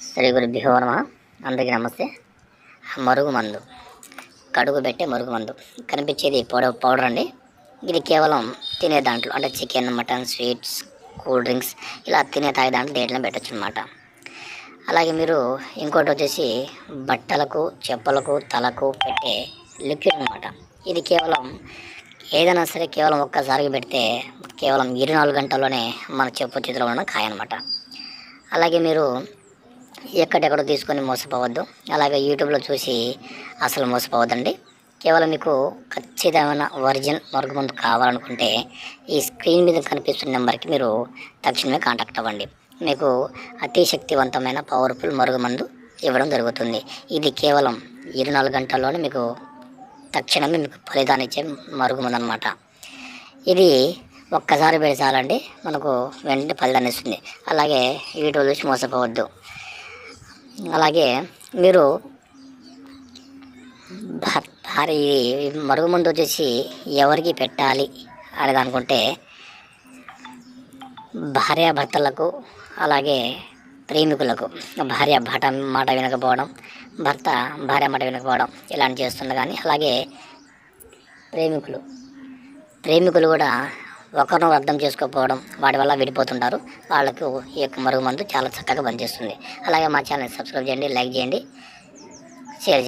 శ్రీ గురు నమ. అందరికీ నమస్తే. మరుగు మందు కడుగు పెట్టే మరుగు మందు కనిపించేది పౌడర్ పౌడర్ అండి. ఇది కేవలం తినే దాంట్లో అంటే chicken mutton sweets cool drinks ఇలా తినే తాగే దాంట్లో దేంట్లో పెట్టచ్చు అనమాట అలాగే మీరు ఇంకోటి వచ్చేసి బట్టలకు చెప్పులకు తలకు పెట్టే లిక్విడ్ అనమాట ఇది కేవలం ఏదైనా సరే కేవలం ఒక్కసారికి పెడితే కేవలం ఇరవై నాలుగు గంటల్లోనే మన చెప్పు చేతిలో ఉన్న కాయ అనమాట అలాగే మీరు ఎక్కడెక్కడో తీసుకొని మోసపోవద్దు. అలాగే యూట్యూబ్లో చూసి అసలు మోసపోవద్దండి. కేవలం మీకు ఖచ్చితమైన ఒరిజినల్ మరుగుమందు కావాలనుకుంటే ఈ స్క్రీన్ మీద కనిపిస్తున్న నెంబర్కి మీరు తక్షణమే కాంటాక్ట్ అవ్వండి. మీకు అతి శక్తివంతమైన పవర్ఫుల్ మరుగుమందు ఇవ్వడం జరుగుతుంది. ఇది కేవలం ఇరవై నాలుగు గంటల్లోనే మీకు తక్షణమే మీకు ఫలితాన్ని ఇచ్చే మరుగుమందు అనమాట ఇది ఒక్కసారి పెడతాలండి మనకు వెంటనే ఫలితాన్ని ఇస్తుంది. అలాగే వీడియో చూసి మోసపోవద్దు. అలాగే మీరు భారీ భార్య మరుగుమందు వచ్చేసి ఎవరికి పెట్టాలి అనేది అనుకుంటే భార్యాభర్తలకు అలాగే ప్రేమికులకు భార్య భట మాట వినకపోవడం భర్త భార్య మాట వినకపోవడం ఇలాంటి చేస్తుంది కానీ అలాగే ప్రేమికులు ప్రేమికులు కూడా ఒకరిని అర్థం చేసుకోకపోవడం వాటి వల్ల విడిపోతుంటారు. వాళ్ళకు ఈ యొక్క మరుగుమందు చాలా చక్కగా పనిచేస్తుంది. అలాగే మా ఛానల్ సబ్స్క్రైబ్ చేయండి లైక్ చేయండి షేర్ చేయండి.